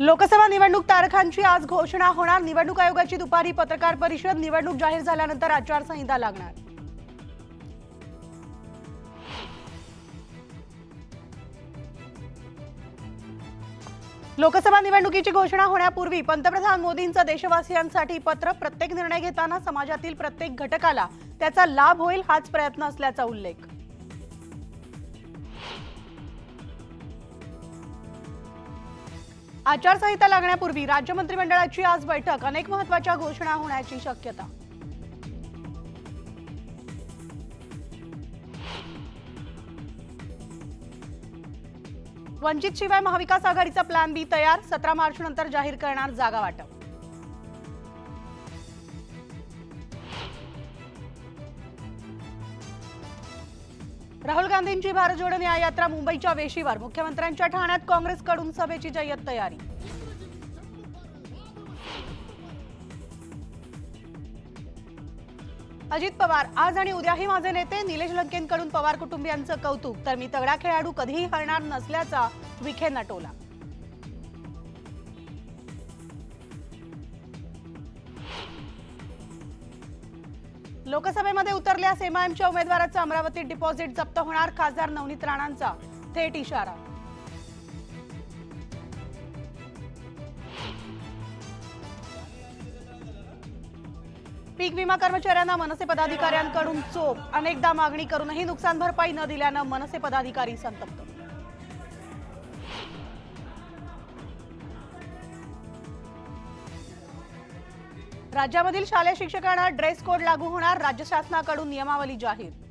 लोकसभा निवडणूक तारखांची आज घोषणा होणार. निवडणूक आयोगाची दुपारी पत्रकार परिषद निवडणूक जाहीर झाल्यानंतर आचारसंहिता लागणार. लोकसभा निवडणुकीची घोषणा होण्यापूर्वी पंतप्रधान मोदींचं देशवासियांसाठी पत्र प्रत्येक निर्णय घेताना समाजातील प्रत्येक घटकाला त्याचा लाभ होईल हाच प्रयत्न असल्याचा उल्लेख. आचारसंहिता लागण्यापूर्वी राज्य मंत्रिमंडळाची आज बैठक. अनेक महत्त्वाच्या घोषणा होण्याची शक्यता. वंचित शिवाय महाविकास आघाडीचा प्लॅन बी तयार. सतरा मार्च नंतर जाहीर करणार जागा वाटप. राहुल गांधींची भारत जोडो न्याय यात्रा मुंबईच्या वेशीवर. मुख्यमंत्र्यांच्या ठाण्यात काँग्रेसकडून सभेची जय्यत तयारी. अजित पवार आज आणि उद्याही माझे नेते निलेश लंकेंकडून पवार कुटुंबियांचं कौतुक. तर मी तगडा खेळाडू कधीही हरणार नसल्याचा विखे नटोला लोकसभेमध्ये उतरल्यास एमआयएमच्या उमेदवाराचं अमरावतीत डिपॉझिट जप्त होणार खासदार नवनीत राणांचा थेट इशारा. पीक विमा कर्मचाऱ्यांना मनसे पदाधिकाऱ्यांकडून चोप. अनेकदा मागणी करूनही नुकसान भरपाई न दिल्यानं मनसे पदाधिकारी संतप्त राज्यामधील शालेय शिक्षकांना ड्रेस कोड लागू होणार राज्य शासनाकडून नियमावली जाहीर